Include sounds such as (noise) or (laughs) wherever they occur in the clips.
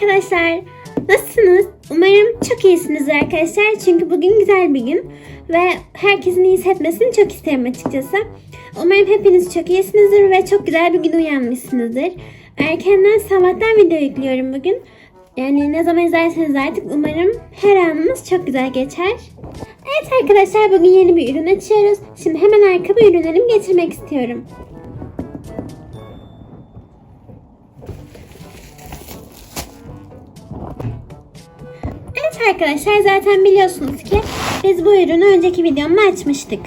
arkadaşlar. Nasılsınız? Umarım çok iyisiniz arkadaşlar. Çünkü bugün güzel bir gün. Ve herkesin iyi hissetmesini çok isterim açıkçası. Umarım hepiniz çok iyisinizdir ve çok güzel bir gün uyanmışsınızdır. Erkenden sabahtan video yüklüyorum bugün. Yani ne zaman izlerseniz artık umarım her anımız çok güzel geçer. Evet arkadaşlar bugün yeni bir ürün açıyoruz. Şimdi hemen arka bir ürünlerimi getirmek istiyorum. Arkadaşlar zaten biliyorsunuz ki biz bu ürünü önceki videomda açmıştık.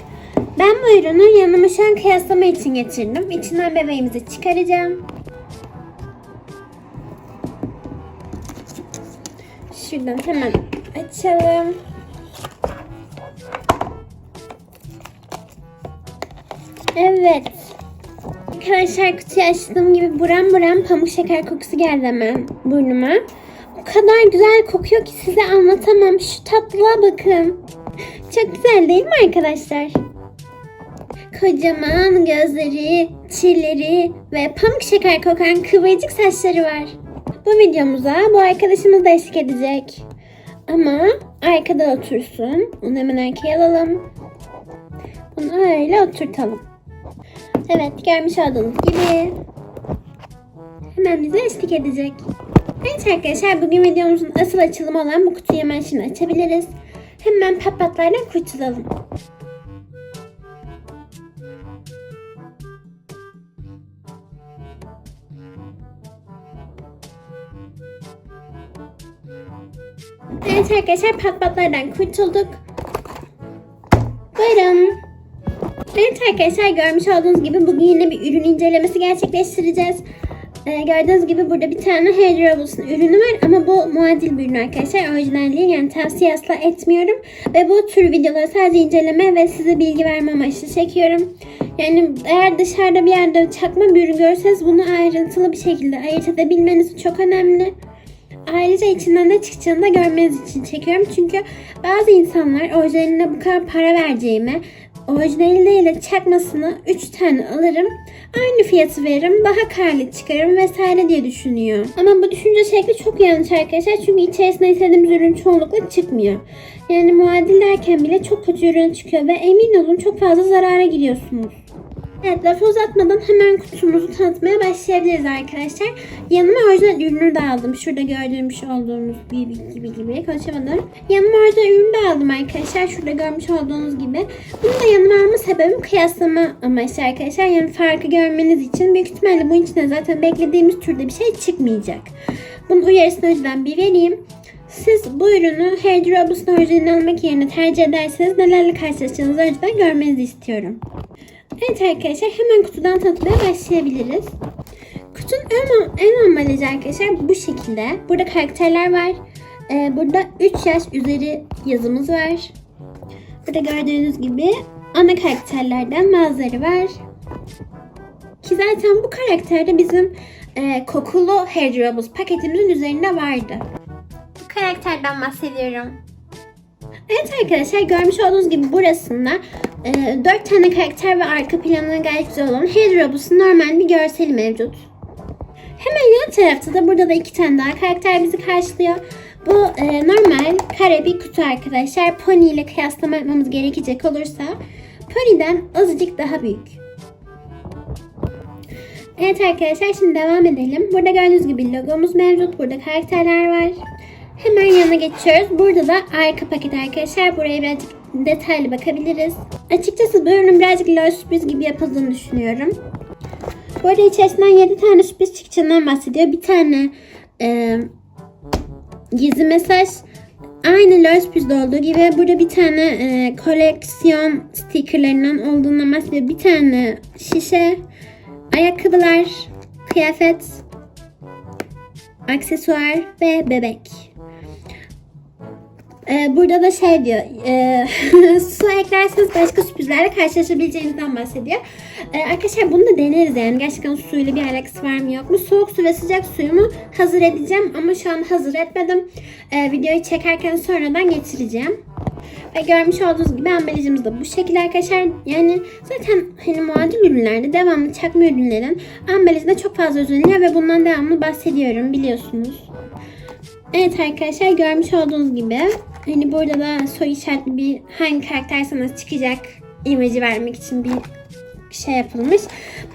Ben bu ürünü yanıma şu an kıyaslama için getirdim. İçinden bebeğimizi çıkaracağım. Şuradan hemen açalım. Evet. Arkadaşlar kutuyu açtığım gibi buram buram pamuk şeker kokusu geldi hemen burnuma. O kadar güzel kokuyor ki size anlatamam. Şu tatlılığa bakın. Çok güzel değil mi arkadaşlar? Kocaman gözleri, çilleri ve pamuk şeker kokan kıvırcık saçları var. Bu videomuza bu arkadaşımız da eşlik edecek. Ama arkada otursun. Onu hemen arkaya alalım. Bunu öyle oturtalım. Evet görmüş olduğunuz gibi hemen bize eşlik edecek. Evet arkadaşlar bugün videomuzun asıl açılımı olan bu kutuyu hemen şimdi açabiliriz. Hemen pat patlardan kurtulalım. Evet arkadaşlar pat patlardan kurtulduk. Buyurun. Evet arkadaşlar görmüş olduğunuz gibi bugün yine bir ürün incelemesi gerçekleştireceğiz. Ee, gördüğünüz gibi burada bir tane Hair ürünü var ama bu muadil bir ürün arkadaşlar. Orijinal değil yani tavsiye asla etmiyorum. Ve bu tür videoları sadece inceleme ve size bilgi verme amaçlı çekiyorum. Yani eğer dışarıda bir yerde çakma bir ürün görürseniz bunu ayrıntılı bir şekilde ayırt edebilmeniz çok önemli. Ayrıca içinden ne çıkacağını da görmeniz için çekiyorum. Çünkü bazı insanlar orijinaline bu kadar para vereceğime orijinali de çakmasını 3 tane alırım. Aynı fiyatı veririm. Daha karlı çıkarım vesaire diye düşünüyor. Ama bu düşünce şekli çok yanlış arkadaşlar. Çünkü içerisinde istediğimiz ürün çoğunlukla çıkmıyor. Yani muadil derken bile çok kötü ürün çıkıyor ve emin olun çok fazla zarara giriyorsunuz. Evet lafı uzatmadan hemen kutumuzu tanıtmaya başlayabiliriz arkadaşlar. Yanıma orijinal ürünü de aldım. Şurada görmüş olduğunuz gibi gibi gibi konuşamadım. Yanıma orijinal ürünü de aldım arkadaşlar. Şurada görmüş olduğunuz gibi. Bunu da yanıma alma sebebim kıyaslama amaçlı arkadaşlar. Yani farkı görmeniz için büyük ihtimalle bunun içinde zaten beklediğimiz türde bir şey çıkmayacak. Bunun uyarısını önceden bir vereyim. Siz bu ürünü Hair Robust'un orijinalini almak yerine tercih ederseniz nelerle karşılaşacağınızı önceden görmenizi istiyorum. Evet arkadaşlar hemen kutudan tanıtmaya başlayabiliriz. Kutunun en, en ambalajı arkadaşlar bu şekilde. Burada karakterler var. Ee, burada 3 yaş üzeri yazımız var. Burada gördüğünüz gibi ana karakterlerden bazıları var. Ki zaten bu karakterde bizim e, kokulu Hair Robust paketimizin üzerinde vardı. Bu karakterden bahsediyorum. Evet arkadaşlar görmüş olduğunuz gibi burasında e, 4 tane karakter ve arka planına gayet güzel olan Hair Robust'un normal bir görseli mevcut. Hemen yan tarafta da burada da iki tane daha karakter bizi karşılıyor. Bu e, normal kare bir kutu arkadaşlar. Pony ile kıyaslama yapmamız gerekecek olursa Pony'den azıcık daha büyük. Evet arkadaşlar şimdi devam edelim. Burada gördüğünüz gibi logomuz mevcut. Burada karakterler var. Hemen yana geçiyoruz. Burada da arka paket arkadaşlar. Buraya birazcık detaylı bakabiliriz. Açıkçası bu ürünün birazcık lol sürpriz gibi yapıldığını düşünüyorum. Bu arada içerisinden 7 tane sürpriz çıkacağından bahsediyor. Bir tane e, gizli mesaj aynı lol sürprizde olduğu gibi burada bir tane e, koleksiyon stickerlarından olduğundan bahsediyor. Bir tane şişe, ayakkabılar, kıyafet, aksesuar ve bebek. Ee, burada da şey diyor, e, (laughs) su eklerseniz başka sürprizlerle karşılaşabileceğinizden bahsediyor. Ee, arkadaşlar bunu da deneriz yani. Gerçekten suyla bir alakası var mı yok mu? Soğuk su ve sıcak suyumu hazır edeceğim ama şu an hazır etmedim. Ee, videoyu çekerken sonradan getireceğim. Ve görmüş olduğunuz gibi ambalajımız da bu şekilde arkadaşlar. Yani zaten hani muadil ürünlerde devamlı çakma ürünlerin ambalajında çok fazla özeniliyor ve bundan devamlı bahsediyorum biliyorsunuz. Evet arkadaşlar görmüş olduğunuz gibi hani burada da soru işaretli bir hangi karakter sana çıkacak imajı vermek için bir şey yapılmış.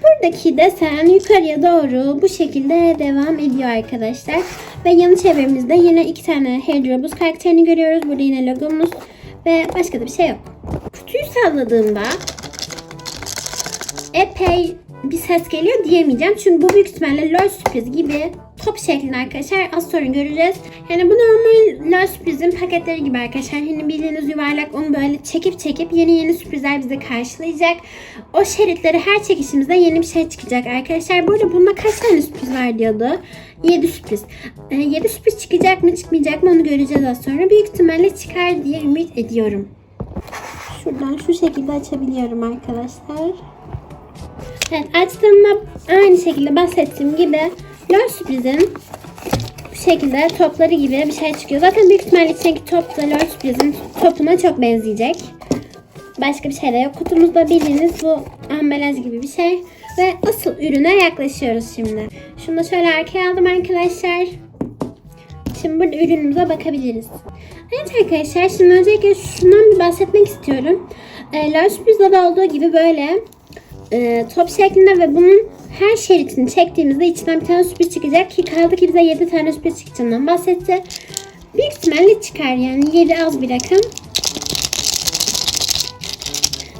Buradaki desen yukarıya doğru bu şekilde devam ediyor arkadaşlar. Ve yanı çevremizde yine iki tane Hedrobus karakterini görüyoruz. Burada yine logomuz ve başka da bir şey yok. Kutuyu salladığımda epey bir ses geliyor diyemeyeceğim. Çünkü bu büyük ihtimalle LOL sürpriz gibi top şeklinde arkadaşlar az sonra göreceğiz. Yani bu normal LOL sürprizin paketleri gibi arkadaşlar. Hani bildiğiniz yuvarlak onu böyle çekip çekip yeni yeni sürprizler bizi karşılayacak. O şeritleri her çekişimizde yeni bir şey çıkacak arkadaşlar. Burada bunda kaç tane sürpriz var diyordu. 7 sürpriz. 7 sürpriz çıkacak mı çıkmayacak mı onu göreceğiz az sonra. Büyük ihtimalle çıkar diye ümit ediyorum. Şuradan şu şekilde açabiliyorum arkadaşlar. Evet açtığımda aynı şekilde bahsettiğim gibi LOL sürprizin bu şekilde topları gibi bir şey çıkıyor. Zaten büyük ihtimalle içindeki top da LOL sürprizin topuna çok benzeyecek. Başka bir şey de yok. Kutumuzda bildiğiniz bu ambalaj gibi bir şey. Ve asıl ürüne yaklaşıyoruz şimdi. Şunu da şöyle arkaya aldım arkadaşlar. Şimdi burada ürünümüze bakabiliriz. Evet arkadaşlar şimdi öncelikle şundan bir bahsetmek istiyorum. E, sürprizde de olduğu gibi böyle e, top şeklinde ve bunun her şeritini çektiğimizde içinden bir tane sürpriz çıkacak ki kaldı ki bize 7 tane sürpriz çıkacağından bahsetti. Büyük ihtimalle çıkar yani 7 az bir rakam.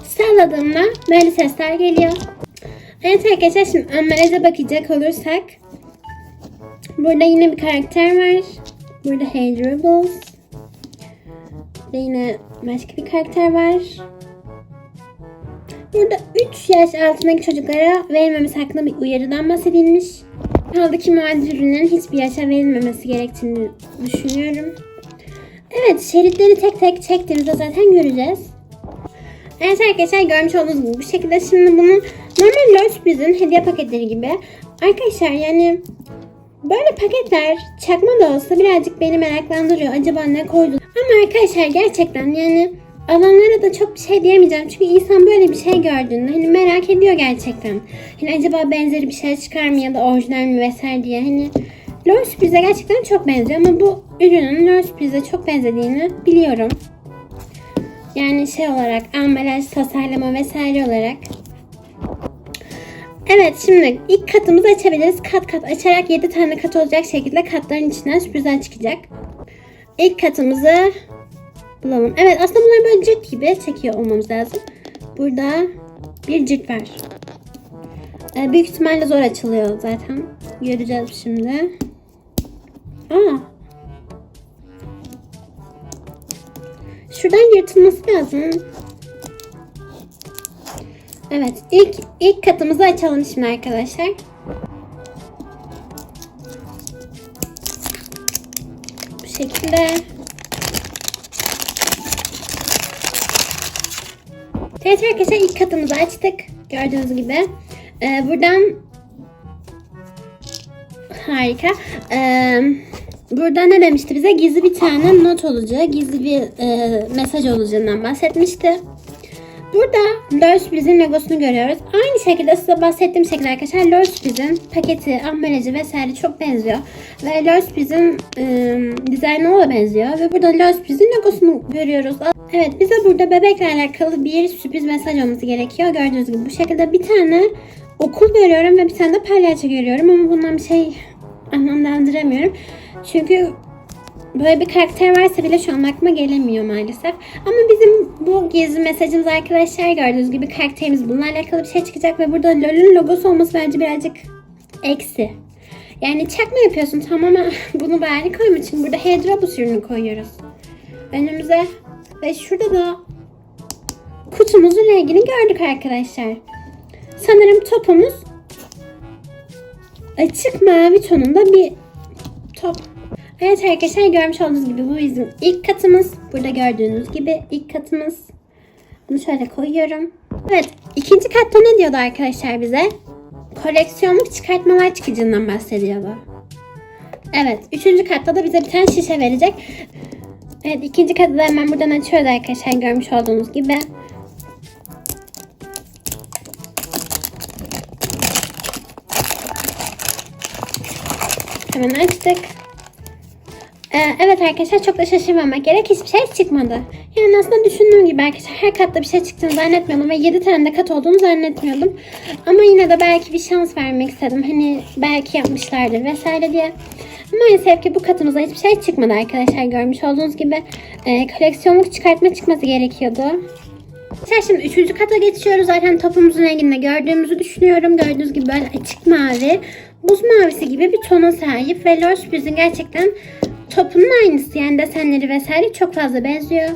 Salladığımda böyle sesler geliyor. Evet arkadaşlar şimdi ambalaja bakacak olursak burada yine bir karakter var. Burada Hederables. Burada yine başka bir karakter var. Burada 3 yaş altındaki çocuklara verilmemesi hakkında bir uyarıdan bahsedilmiş. Kaldı ki muadil ürünlerin hiçbir yaşa verilmemesi gerektiğini düşünüyorum. Evet şeritleri tek tek çektiğimizde zaten göreceğiz. Evet arkadaşlar görmüş olduğunuz gibi bu şekilde şimdi bunu normal LOL sürprizin hediye paketleri gibi. Arkadaşlar yani böyle paketler çakma da olsa birazcık beni meraklandırıyor. Acaba ne koydu? Ama arkadaşlar gerçekten yani alanlara da çok bir şey diyemeyeceğim. Çünkü insan böyle bir şey gördüğünde hani merak ediyor gerçekten. Hani acaba benzeri bir şey çıkar mı ya da orijinal mi vesaire diye. Hani LOL sürprize gerçekten çok benziyor ama bu ürünün LOL sürprize çok benzediğini biliyorum. Yani şey olarak ambalaj, tasarlama vesaire olarak. Evet şimdi ilk katımızı açabiliriz. Kat kat açarak 7 tane kat olacak şekilde katların içinden sürprizler çıkacak. İlk katımızı bulalım. Evet aslında bunları böyle cilt gibi çekiyor olmamız lazım. Burada bir cilt var. Ee, büyük ihtimalle zor açılıyor zaten. Göreceğiz şimdi. Aa. Şuradan yırtılması lazım. Evet ilk ilk katımızı açalım şimdi arkadaşlar. Bu şekilde. Evet arkadaşlar ilk katımızı açtık. Gördüğünüz gibi. Ee, buradan harika. Ee, burada ne demişti bize? Gizli bir tane not olacağı, gizli bir e, mesaj olacağından bahsetmişti. Burada LOL Sürpriz'in logosunu görüyoruz. Aynı şekilde size bahsettiğim şekilde arkadaşlar LOL Sürpriz'in paketi, ambalajı vesaire çok benziyor. Ve LOL Sürpriz'in e, dizaynına da benziyor. Ve burada LOL Sürpriz'in logosunu görüyoruz. Evet bize burada bebekle alakalı bir sürpriz mesaj olması gerekiyor. Gördüğünüz gibi bu şekilde bir tane okul görüyorum ve bir tane de palyaço görüyorum. Ama bundan bir şey anlamlandıramıyorum. Çünkü Böyle bir karakter varsa bile şu an aklıma gelemiyor maalesef. Ama bizim bu gizli mesajımız arkadaşlar gördüğünüz gibi karakterimiz bununla alakalı bir şey çıkacak ve burada LOL'ün logosu olması bence birazcık eksi. Yani çakma yapıyorsun tamam ama (laughs) bunu bari koyma çünkü burada Hedrobus ürünü koyuyoruz. Önümüze ve şurada da kutumuzun rengini gördük arkadaşlar. Sanırım topumuz açık mavi tonunda bir top. Evet arkadaşlar görmüş olduğunuz gibi bu bizim ilk katımız. Burada gördüğünüz gibi ilk katımız. Bunu şöyle koyuyorum. Evet ikinci katta ne diyordu arkadaşlar bize? Koleksiyonluk çıkartmalar çıkacağından bahsediyordu. Evet üçüncü katta da bize bir tane şişe verecek. Evet ikinci katı da hemen buradan açıyoruz arkadaşlar görmüş olduğunuz gibi. Hemen açtık. Ee, evet arkadaşlar çok da şaşırmamak gerek. Hiçbir şey çıkmadı. Yani aslında düşündüğüm gibi arkadaşlar her katta bir şey çıktığını zannetmiyordum ve 7 tane de kat olduğunu zannetmiyordum. Ama yine de belki bir şans vermek istedim. Hani belki yapmışlardır vesaire diye. Maalesef ki bu katımıza hiçbir şey çıkmadı arkadaşlar. Görmüş olduğunuz gibi e, koleksiyonluk çıkartma çıkması gerekiyordu. Arkadaşlar şimdi üçüncü kata geçiyoruz. Zaten topumuzun renginde gördüğümüzü düşünüyorum. Gördüğünüz gibi böyle açık mavi, buz mavisi gibi bir tona sahip. Ve Lord Spritz'in gerçekten topunun aynısı. Yani desenleri vesaire çok fazla benziyor.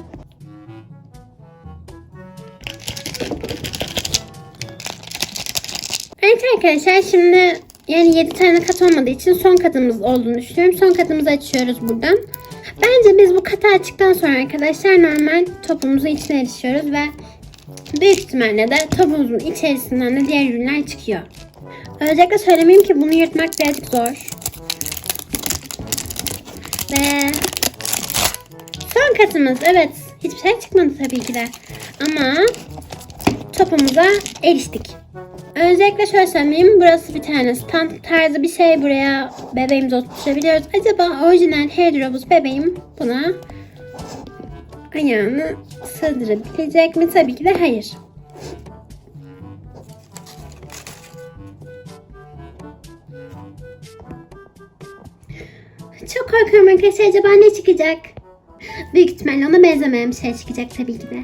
Evet arkadaşlar şimdi yani 7 tane kat olmadığı için son katımız olduğunu düşünüyorum. Son katımızı açıyoruz buradan. Bence biz bu katı açtıktan sonra arkadaşlar normal topumuzun içine erişiyoruz ve büyük ihtimalle de topumuzun içerisinden de diğer ürünler çıkıyor. Özellikle söylemeyeyim ki bunu yırtmak birazcık zor. Ve son katımız evet hiçbir şey çıkmadı tabii ki de. Ama topumuza eriştik. Öncelikle şöyle söyleyeyim. Burası bir tane stand tarzı bir şey. Buraya bebeğimizi oturtabiliyoruz. Acaba orijinal Hedrobus bebeğim buna ayağını sığdırabilecek mi? Tabii ki de hayır. Çok korkuyorum arkadaşlar. Acaba ne çıkacak? Büyük ihtimalle ona benzemeyen bir şey çıkacak tabii ki de.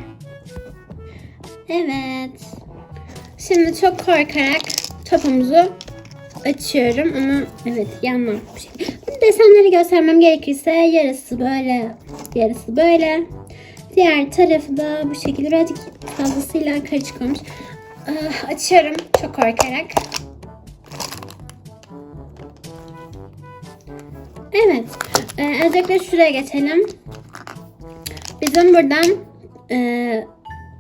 Evet. Şimdi çok korkarak topumuzu açıyorum ama evet yanmamış. Desenleri göstermem gerekirse yarısı böyle, yarısı böyle. Diğer tarafı da bu şekilde birazcık fazlasıyla karışık olmuş. Ah, Açıyorum çok korkarak. Evet. Ee, öncelikle şuraya geçelim. Bizim buradan e,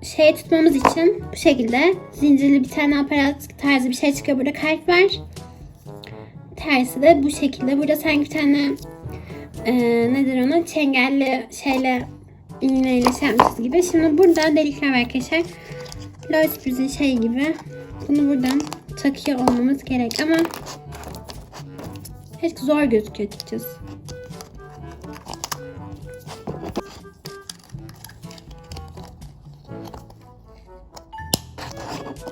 şey tutmamız için bu şekilde zincirli bir tane aparat tarzı bir şey çıkıyor. Burada kalp var. Tersi de bu şekilde. Burada sanki bir tane e, nedir ona çengelli şeyle iğneyle şey gibi. Şimdi burada delikler var arkadaşlar. Lloyd Spritz'in şey gibi. Bunu buradan takıyor olmamız gerek ama Pek zor gözüküyor açıkçası.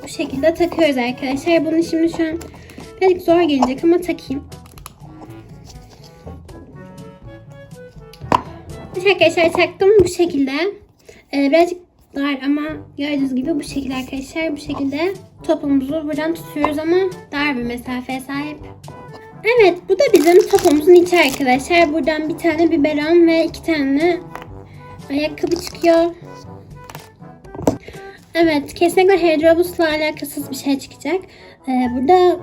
Bu şekilde takıyoruz arkadaşlar. Bunu şimdi şu an birazcık zor gelecek ama takayım. Arkadaşlar taktım bu şekilde. Ee, birazcık dar ama gördüğünüz gibi bu şekilde arkadaşlar. Bu şekilde topumuzu buradan tutuyoruz ama dar bir mesafeye sahip. Evet bu da bizim topumuzun içi arkadaşlar. Buradan bir tane biberon ve iki tane ayakkabı çıkıyor. Evet kesinlikle Hedrobus'la alakasız bir şey çıkacak. Ee, burada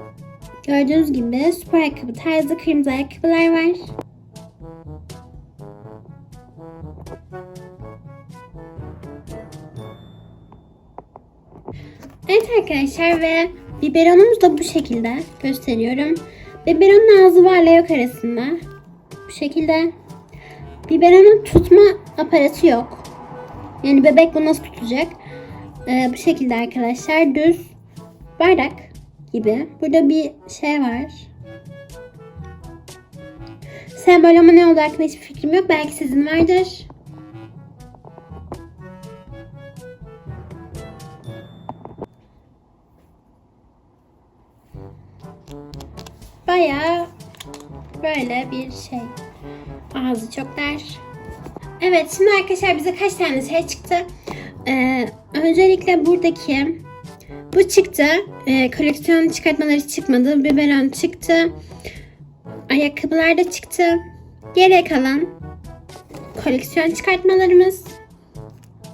gördüğünüz gibi spor ayakkabı tarzı kırmızı ayakkabılar var. Evet arkadaşlar ve biberonumuz da bu şekilde gösteriyorum. Biberonun ağzı var yok arasında. Bu şekilde. Biberonun tutma aparatı yok. Yani bebek bunu nasıl tutacak? Ee, bu şekilde arkadaşlar düz bardak gibi. Burada bir şey var. Sembol ama ne oldu hakkında hiçbir fikrim yok. Belki sizin vardır. Bayağı böyle bir şey. Ağzı çok dar. Evet şimdi arkadaşlar bize kaç tane şey çıktı. Ee, öncelikle buradaki bu çıktı. Ee, koleksiyon çıkartmaları çıkmadı. Biberon çıktı. Ayakkabılar da çıktı. Geriye kalan koleksiyon çıkartmalarımız.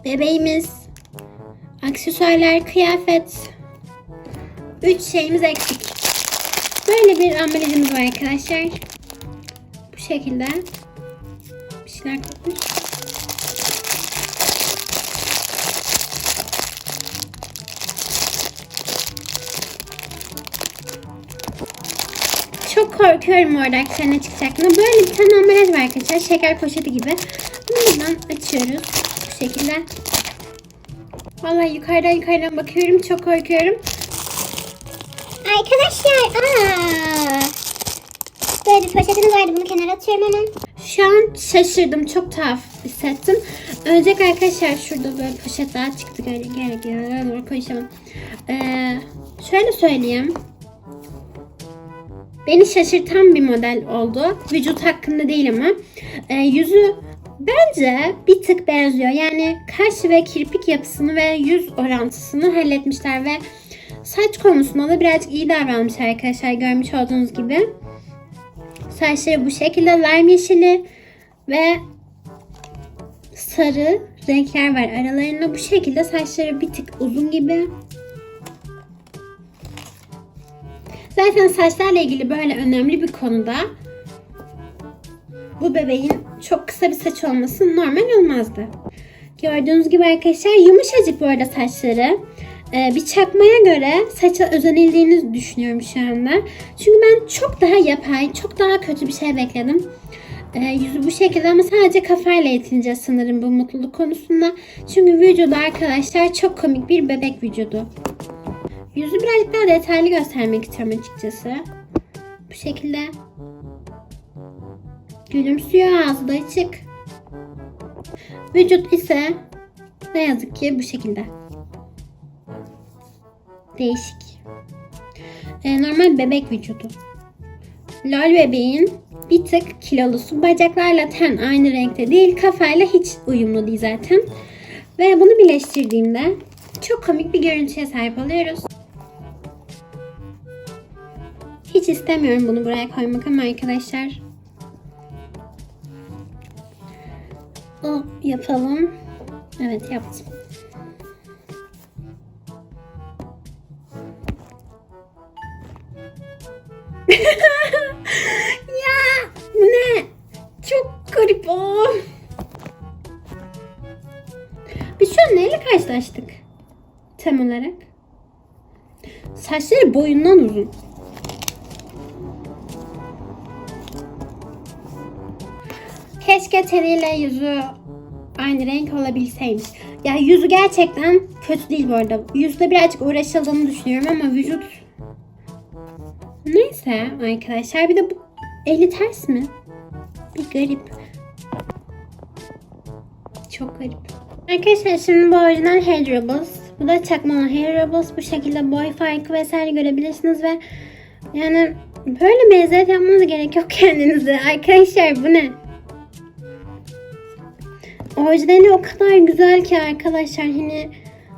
Bebeğimiz. Aksesuarlar, kıyafet. Üç şeyimiz eksik. Böyle bir ambalajımız var arkadaşlar. Bu şekilde. Bir şeyler kopmuş. Çok korkuyorum orada ne çıkacak mı? Böyle bir tane ambalaj var arkadaşlar. Şeker poşeti gibi. Bunu buradan açıyoruz. Bu şekilde. Vallahi yukarıdan yukarıdan bakıyorum. Çok korkuyorum. Arkadaşlar aa. Böyle bir poşetimiz vardı bunu kenara atıyorum hemen. Şu an şaşırdım. Çok tuhaf hissettim. Öncelikle arkadaşlar şurada böyle poşetler çıktı. Gel gel gel. Konuşamam. Ee, şöyle söyleyeyim. Beni şaşırtan bir model oldu. Vücut hakkında değil ama. Ee, yüzü bence bir tık benziyor. Yani kaş ve kirpik yapısını ve yüz orantısını halletmişler ve saç konusunda da birazcık iyi davranmışlar arkadaşlar. Görmüş olduğunuz gibi. Saçları bu şekilde lime yeşili ve sarı renkler var aralarında. Bu şekilde saçları bir tık uzun gibi. Zaten saçlarla ilgili böyle önemli bir konuda bu bebeğin çok kısa bir saç olması normal olmazdı. Gördüğünüz gibi arkadaşlar yumuşacık bu arada saçları. Ee, bir çakmaya göre saça özenildiğini düşünüyorum şu anda. Çünkü ben çok daha yapay, çok daha kötü bir şey bekledim. Ee, yüzü bu şekilde ama sadece kafayla yetineceğiz sanırım bu mutluluk konusunda. Çünkü vücudu arkadaşlar çok komik bir bebek vücudu. Yüzü birazcık daha detaylı göstermek istiyorum açıkçası. Bu şekilde. Gülümsüyor ağzı da açık. Vücut ise ne yazık ki bu şekilde. Değişik. Ee, normal bebek vücudu. Lol bebeğin bir tık kilolusu. Bacaklarla ten aynı renkte değil. Kafayla hiç uyumlu değil zaten. Ve bunu birleştirdiğimde çok komik bir görüntüye sahip oluyoruz. Hiç istemiyorum bunu buraya koymak ama arkadaşlar. O yapalım. Evet yaptım. Karşılaştık? Tam olarak. Saçları boyundan uzun. Keşke teniyle yüzü aynı renk olabilseymiş. Ya yüzü gerçekten kötü değil bu arada. Yüzde birazcık uğraşıldığını düşünüyorum ama vücut... Neyse arkadaşlar bir de bu eli ters mi? Bir garip. Çok garip. Arkadaşlar şimdi bu orijinal Hair Rebels. Bu da çakma olan Hair Rebels. Bu şekilde boy farkı vesaire görebilirsiniz ve yani böyle benzet yapmanız gerek yok (laughs) kendinize. Arkadaşlar bu ne? Orijinali o kadar güzel ki arkadaşlar hani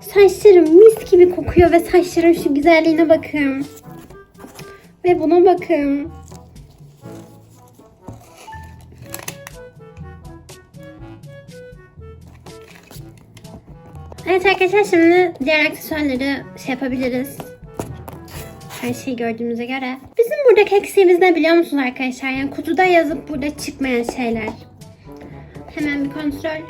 saçlarım mis gibi kokuyor ve saçların şu güzelliğine bakın. Ve buna bakın. Evet arkadaşlar şimdi diğer aksesuarları şey yapabiliriz. Her şeyi gördüğümüze göre. Bizim buradaki eksiğimiz ne biliyor musunuz arkadaşlar? Yani kutuda yazıp burada çıkmayan şeyler. Hemen bir kontrol.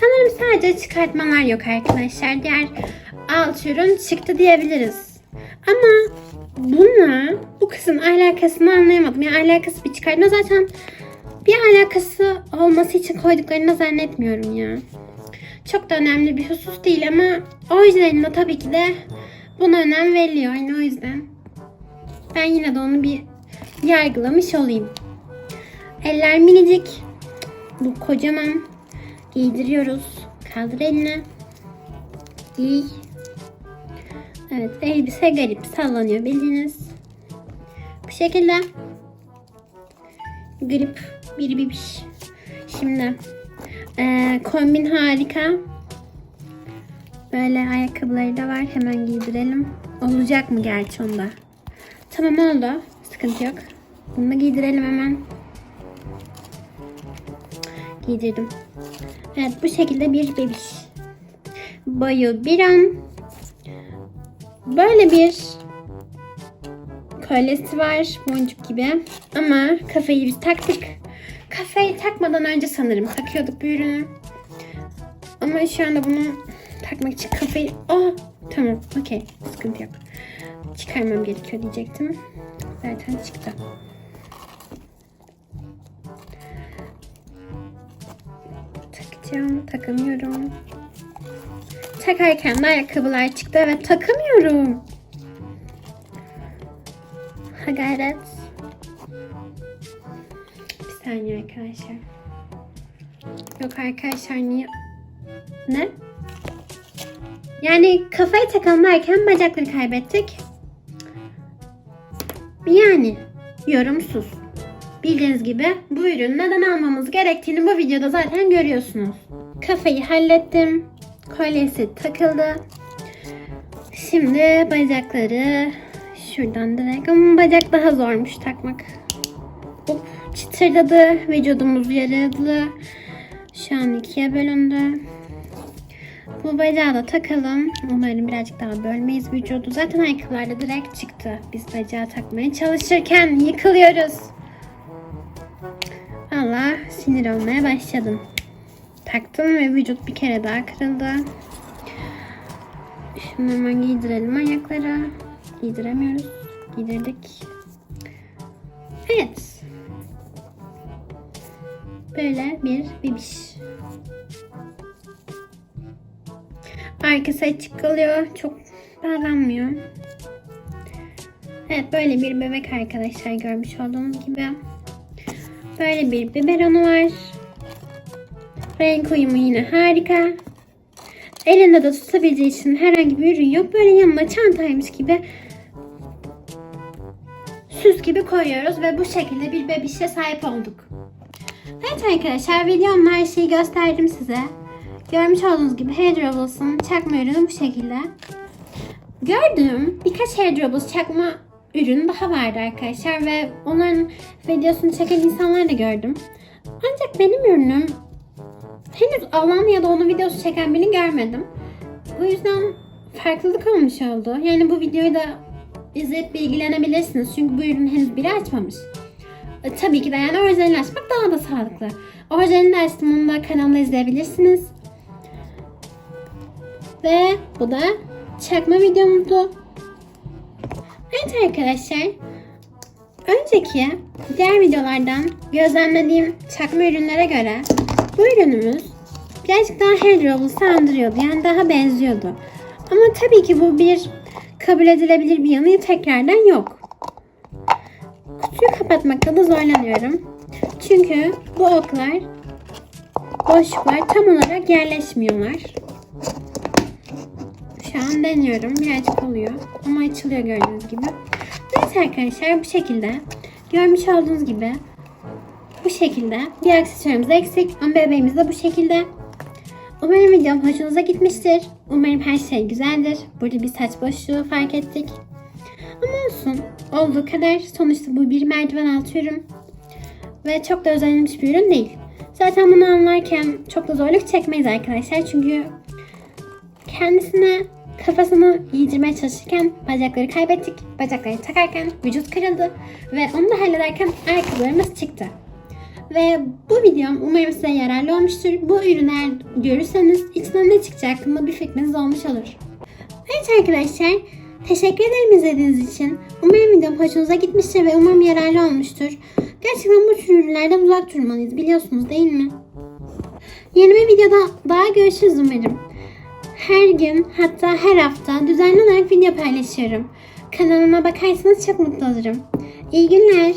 Sanırım sadece çıkartmalar yok arkadaşlar. Diğer alt ürün çıktı diyebiliriz. Ama bununla bu kızın alakasını anlayamadım. Yani alakası bir çıkartma zaten bir alakası olması için koyduklarını zannetmiyorum ya. Çok da önemli bir husus değil ama orijinalinde tabii ki de buna önem veriliyor. Yani o yüzden ben yine de onu bir yargılamış olayım. Eller minicik. Bu kocaman. Giydiriyoruz. Kaldır elini. Giy. Evet elbise garip sallanıyor bildiğiniz. Bu şekilde. Grip bir bibiş. Şimdi eee, kombin harika. Böyle ayakkabıları da var. Hemen giydirelim. Olacak mı gerçi onda? Tamam oldu. Sıkıntı yok. Bunu da giydirelim hemen. Giydirdim. Evet bu şekilde bir bebiş. Boyu bir an. Böyle bir kolyesi var boncuk gibi. Ama kafayı biz taktık. Kafayı takmadan önce sanırım takıyorduk bu ürünü. Ama şu anda bunu takmak için kafayı... Aa, tamam okey sıkıntı yok. Çıkarmam gerekiyor diyecektim. Zaten çıktı. Takacağım, takamıyorum. Takarken de ayakkabılar çıktı ve takamıyorum. Ha gayret. Saniye arkadaşlar. Yok arkadaşlar niye? Ne? Yani kafayı takalım derken bacakları kaybettik. Yani yorumsuz. Bildiğiniz gibi bu ürünü neden almamız gerektiğini bu videoda zaten görüyorsunuz. Kafayı hallettim. Kolyesi takıldı. Şimdi bacakları şuradan direkt ama bacak daha zormuş takmak. Çıtırdadı. Vücudumuz yarıldı. Şu an ikiye bölündü. Bu bacağı da takalım. Umarım birazcık daha bölmeyiz vücudu. Zaten ayakkabılarda direkt çıktı. Biz bacağı takmaya çalışırken yıkılıyoruz. Allah sinir olmaya başladım. Taktım ve vücut bir kere daha kırıldı. Şimdi hemen giydirelim ayaklara. Giydiremiyoruz. Giydirdik. Evet. Böyle bir bibiş. Arkası açık kalıyor. Çok bağlanmıyor. Evet böyle bir bebek arkadaşlar görmüş olduğunuz gibi. Böyle bir biberonu var. Renk uyumu yine harika. Elinde de tutabileceği için herhangi bir ürün yok. Böyle yanına çantaymış gibi süs gibi koyuyoruz ve bu şekilde bir bebişe sahip olduk. Evet arkadaşlar videomda her şeyi gösterdim size. Görmüş olduğunuz gibi Hydrobus'un çakma ürünü bu şekilde. Gördüğüm birkaç Hydrobus çakma ürün daha vardı arkadaşlar ve onların videosunu çeken insanları da gördüm. Ancak benim ürünüm henüz alan ya da onun videosu çeken birini görmedim. Bu yüzden farklılık olmuş oldu. Yani bu videoyu da izleyip bilgilenebilirsiniz. Çünkü bu ürünü henüz biri açmamış. E, tabii ki de yani orijinalini açmak daha da sağlıklı. Orijinalini açtım onu da kanalda izleyebilirsiniz. Ve bu da çakma videomuzdu. Evet arkadaşlar. Önceki diğer videolardan gözlemlediğim çakma ürünlere göre bu ürünümüz birazcık daha Hydrobus'u andırıyordu. Yani daha benziyordu. Ama tabii ki bu bir kabul edilebilir bir yanı tekrardan yok. Kutuyu kapatmakta da zorlanıyorum. Çünkü bu oklar boşluklar tam olarak yerleşmiyorlar. Şu an deniyorum. Birazcık oluyor. Ama açılıyor gördüğünüz gibi. Neyse arkadaşlar bu şekilde. Görmüş olduğunuz gibi bu şekilde. Bir aksesuarımız eksik ama bebeğimiz de bu şekilde. Umarım videom hoşunuza gitmiştir. Umarım her şey güzeldir. Burada bir saç boşluğu fark ettik. Ama olsun. Olduğu kadar. Sonuçta bu bir merdiven altı ürün. Ve çok da özenilmiş bir ürün değil. Zaten bunu anlarken çok da zorluk çekmeyiz arkadaşlar. Çünkü kendisine kafasını yedirmeye çalışırken bacakları kaybettik. Bacakları takarken vücut kırıldı. Ve onu da hallederken ayakkabılarımız çıktı. Ve bu videom umarım size yararlı olmuştur. Bu ürünü eğer görürseniz içinden ne çıkacağı hakkında bir fikriniz olmuş olur. Evet arkadaşlar teşekkür ederim izlediğiniz için. Umarım videom hoşunuza gitmiştir ve umarım yararlı olmuştur. Gerçekten bu tür ürünlerden uzak durmalıyız biliyorsunuz değil mi? Yeni bir videoda daha görüşürüz umarım. Her gün hatta her hafta düzenli olarak video paylaşıyorum. Kanalıma bakarsanız çok mutlu olurum. İyi günler.